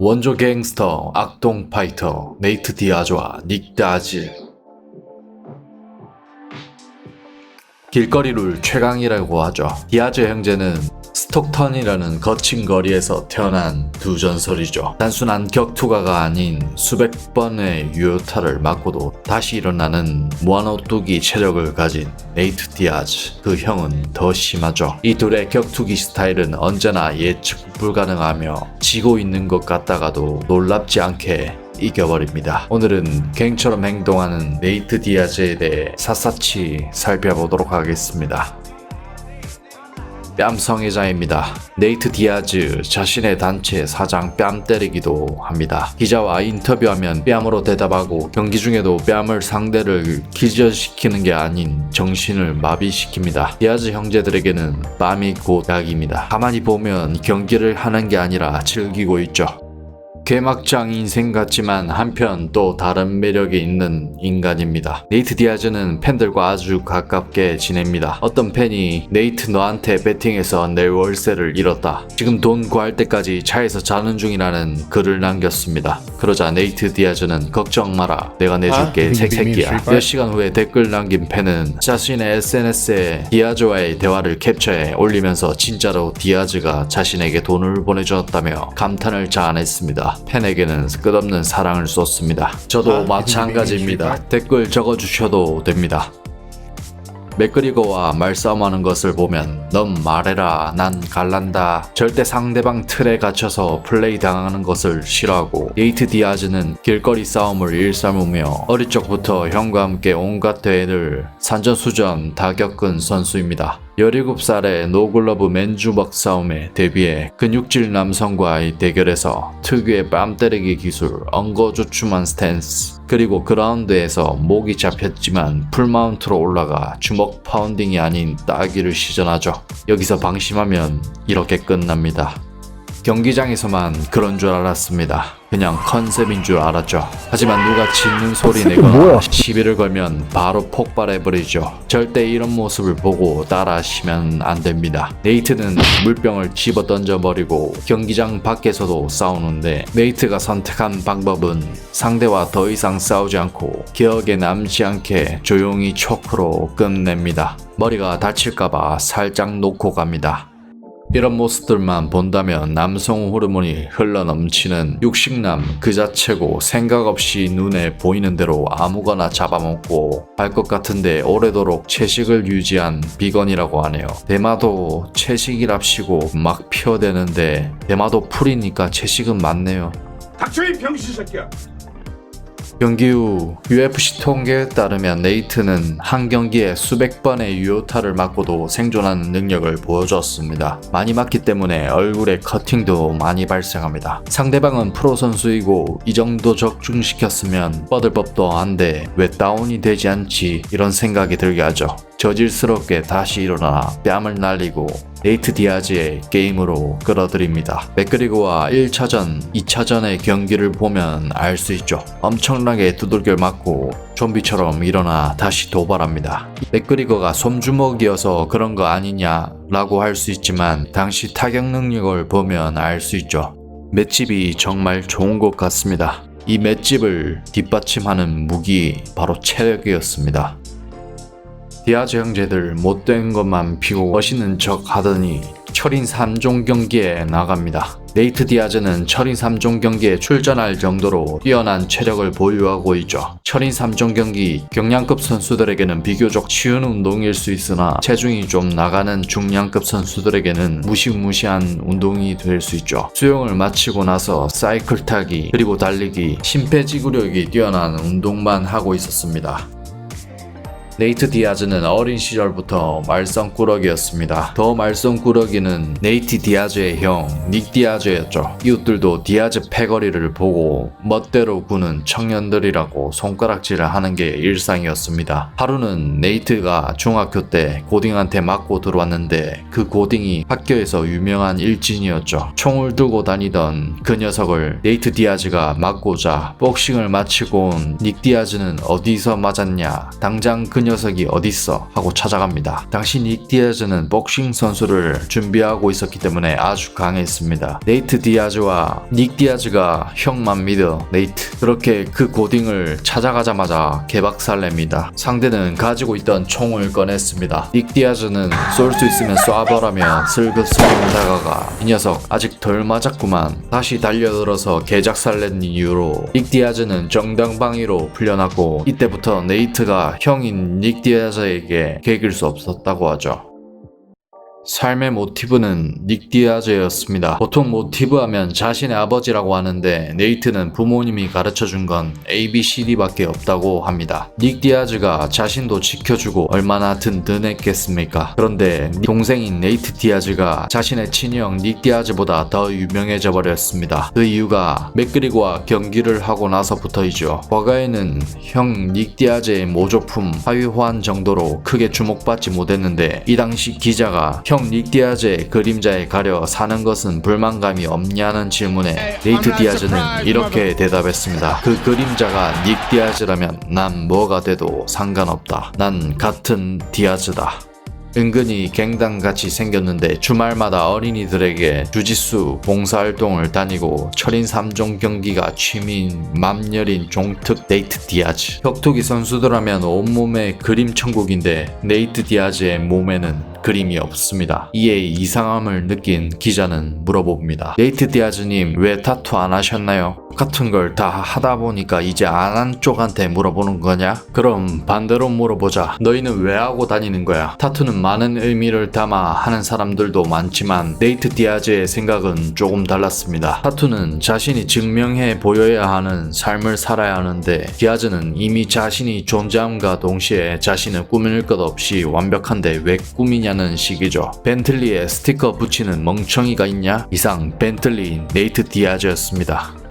원조 갱스터 악동 파이터 네이트 디아즈와 닉 다즈 길거리를 최강이라고 하죠. 디아즈 형제는 스톡턴이라는 거친 거리에서 태어난 두 전설이죠. 단순한 격투가가 아닌 수백 번의 유효타를 맞고도 다시 일어나는 무한오뚜기 체력을 가진 네이트 디아즈. 그 형은 더 심하죠. 이 둘의 격투기 스타일은 언제나 예측 불가능하며 지고 있는 것 같다가도 놀랍지 않게 이겨버립니다. 오늘은 갱처럼 행동하는 네이트 디아즈에 대해 샅샅이 살펴보도록 하겠습니다. 뺨 성애자입니다. 네이트 디아즈 자신의 단체 사장 뺨 때리기도 합니다. 기자와 인터뷰하면 뺨으로 대답하고 경기 중에도 뺨을 상대를 기절시키는 게 아닌 정신을 마비시킵니다. 디아즈 형제들에게는 뺨이 곧 약입니다. 가만히 보면 경기를 하는 게 아니라 즐기고 있죠. 개막장 인생 같지만 한편 또 다른 매력이 있는 인간입니다. 네이트 디아즈는 팬들과 아주 가깝게 지냅니다. 어떤 팬이 네이트 너한테 배팅해서 내 월세를 잃었다. 지금 돈 구할 때까지 차에서 자는 중이라는 글을 남겼습니다. 그러자 네이트 디아즈는 걱정 마라. 내가 내줄게 아, 색새끼야. 빙빙빙 몇 시간 후에 댓글 남긴 팬은 자신의 SNS에 디아즈와의 대화를 캡처해 올리면서 진짜로 디아즈가 자신에게 돈을 보내주었다며 감탄을 자아냈습니다. 팬에게는 끝없는 사랑을 쏟습니다. 저도 아, 마찬가지입니다. 댓글 적어주셔도 됩니다. 맥그리거와 말싸움하는 것을 보면 넌 말해라 난 갈란다 절대 상대방 틀에 갇혀서 플레이 당하는 것을 싫어하고 예이트 디아즈는 길거리 싸움을 일삼으며 어릴 적부터 형과 함께 온갖 대회를 산전수전 다 겪은 선수입니다 17살의 노글러브 맨주먹 싸움에 데뷔해 근육질 남성과의 대결에서 특유의 뺨 때리기 기술, 엉거주춤한 스탠스, 그리고 그라운드에서 목이 잡혔지만 풀마운트로 올라가 주먹 파운딩이 아닌 따기를 시전하죠. 여기서 방심하면 이렇게 끝납니다. 경기장에서만 그런 줄 알았습니다. 그냥 컨셉인 줄 알았죠. 하지만 누가 짖는 소리 내거나? 시비를 걸면 바로 폭발해버리죠. 절대 이런 모습을 보고 따라하시면 안 됩니다. 네이트는 물병을 집어 던져버리고 경기장 밖에서도 싸우는데 네이트가 선택한 방법은 상대와 더 이상 싸우지 않고 기억에 남지 않게 조용히 초크로 끝냅니다. 머리가 다칠까봐 살짝 놓고 갑니다. 이런 모습들만 본다면 남성 호르몬이 흘러넘치는 육식남 그 자체고 생각 없이 눈에 보이는 대로 아무거나 잡아먹고 할 것 같은데 오래도록 채식을 유지한 비건이라고 하네요. 대마도 채식이랍시고 막 피어대는데 대마도 풀이니까 채식은 맞네요. 닥쳐 이 병신 새끼야. 경기 후 UFC 통계에 따르면 네이트는 한 경기에 수백 번의 유효타를 맞고도 생존하는 능력을 보여줬습니다. 많이 맞기 때문에 얼굴에 커팅도 많이 발생합니다. 상대방은 프로 선수이고 이 정도 적중시켰으면 뻗을 법도 한데 왜 다운이 되지 않지 이런 생각이 들게 하죠. 저질스럽게 다시 일어나 뺨을 날리고 네이트 디아즈의 게임으로 끌어들입니다. 맥그리고와 1차전, 2차전의 경기를 보면 알 수 있죠. 엄청나게 두들겨 맞고 좀비처럼 일어나 다시 도발합니다. 맥그리거가 솜주먹이어서 그런 거 아니냐 라고 할 수 있지만 당시 타격 능력을 보면 알 수 있죠. 맷집이 정말 좋은 것 같습니다. 이 맷집을 뒷받침하는 무기 바로 체력이었습니다. 디아즈 형제들 못된 것만 피고 멋있는 척 하더니 철인 3종 경기에 나갑니다. 네이트 디아즈는 철인 3종 경기에 출전할 정도로 뛰어난 체력을 보유하고 있죠. 철인 3종 경기 경량급 선수들에게는 비교적 쉬운 운동일 수 있으나 체중이 좀 나가는 중량급 선수들에게는 무시무시한 운동이 될 수 있죠. 수영을 마치고 나서 사이클 타기 그리고 달리기 심폐지구력이 뛰어난 운동만 하고 있었습니다. 네이트 디아즈는 어린 시절부터 말썽꾸러기였습니다. 더 말썽꾸러기는 네이트 디아즈의 형, 닉 디아즈였죠. 이웃들도 디아즈 패거리를 보고 멋대로 구는 청년들이라고 손가락질을 하는 게 일상이었습니다. 하루는 네이트가 중학교 때 고딩한테 맞고 들어왔는데 그 고딩이 학교에서 유명한 일진이었죠. 총을 들고 다니던 그 녀석을 네이트 디아즈가 맞고자 복싱을 마치고 온닉 디아즈는 어디서 맞았냐 당장 그 녀석이 어딨어 하고 찾아갑니다. 당시 닉 디아즈는 복싱 선수를 준비하고 있었기 때문에 아주 강했습니다. 네이트 디아즈와 닉 디아즈가 형만 믿어 네이트 그렇게 그 고딩을 찾아가자마자 개박살냅니다. 상대는 가지고 있던 총을 꺼냈습니다. 닉 디아즈는 쏠 수 있으면 쏴버라며 슬그슬금 다가가 이 녀석 아직 덜 맞았구만 다시 달려들어서 개작살낸 이유로 닉 디아즈는 정당방위로 풀려났고 이때부터 네이트가 형인 닉 디아즈에게 개길 수 없었다고 하죠. 삶의 모티브는 닉 디아즈였습니다. 보통 모티브 하면 자신의 아버지라고 하는데 네이트는 부모님이 가르쳐 준 건 ABCD밖에 없다고 합니다. 닉 디아즈가 자신도 지켜주고 얼마나 든든했겠습니까? 그런데 동생인 네이트 디아즈가 자신의 친형 닉 디아즈보다 더 유명해져 버렸습니다. 그 이유가 맥그리고와 경기를 하고 나서부터이죠. 과거에는 형 닉 디아즈의 모조품 하위 호환 정도로 크게 주목받지 못했는데 이 당시 기자가 형닉 디아즈의 그림자에 가려 사는 것은 불만감이 없냐는 질문에 네이트 디아즈는 이렇게 대답했습니다. 그 그림자가 닉 디아즈라면 난 뭐가 돼도 상관없다. 난 같은 디아즈다. 은근히 갱단같이 생겼는데 주말마다 어린이들에게 주짓수 봉사활동을 다니고 철인 3종 경기가 취미인 맘여린 종특 네이트 디아즈 격투기 선수들하면 온몸에 그림 천국인데 네이트 디아즈의 몸에는 그림이 없습니다. 이에 이상함을 느낀 기자는 물어봅니다. 네이트 디아즈님 왜 타투 안 하셨나요? 같은 걸 다 하다 보니까 이제 안 한 쪽한테 물어보는 거냐? 그럼 반대로 물어보자. 너희는 왜 하고 다니는 거야? 타투는 많은 의미를 담아 하는 사람들도 많지만 네이트 디아즈의 생각은 조금 달랐습니다. 타투는 자신이 증명해 보여야 하는 삶을 살아야 하는데 디아즈는 이미 자신이 존재함과 동시에 자신을 꾸밀 것 없이 완벽한데 왜 꾸미냐 는 식이죠. 벤틀리에 스티커 붙이는 멍청이가 있냐? 이상 벤틀리 네이트 디아즈였습니다.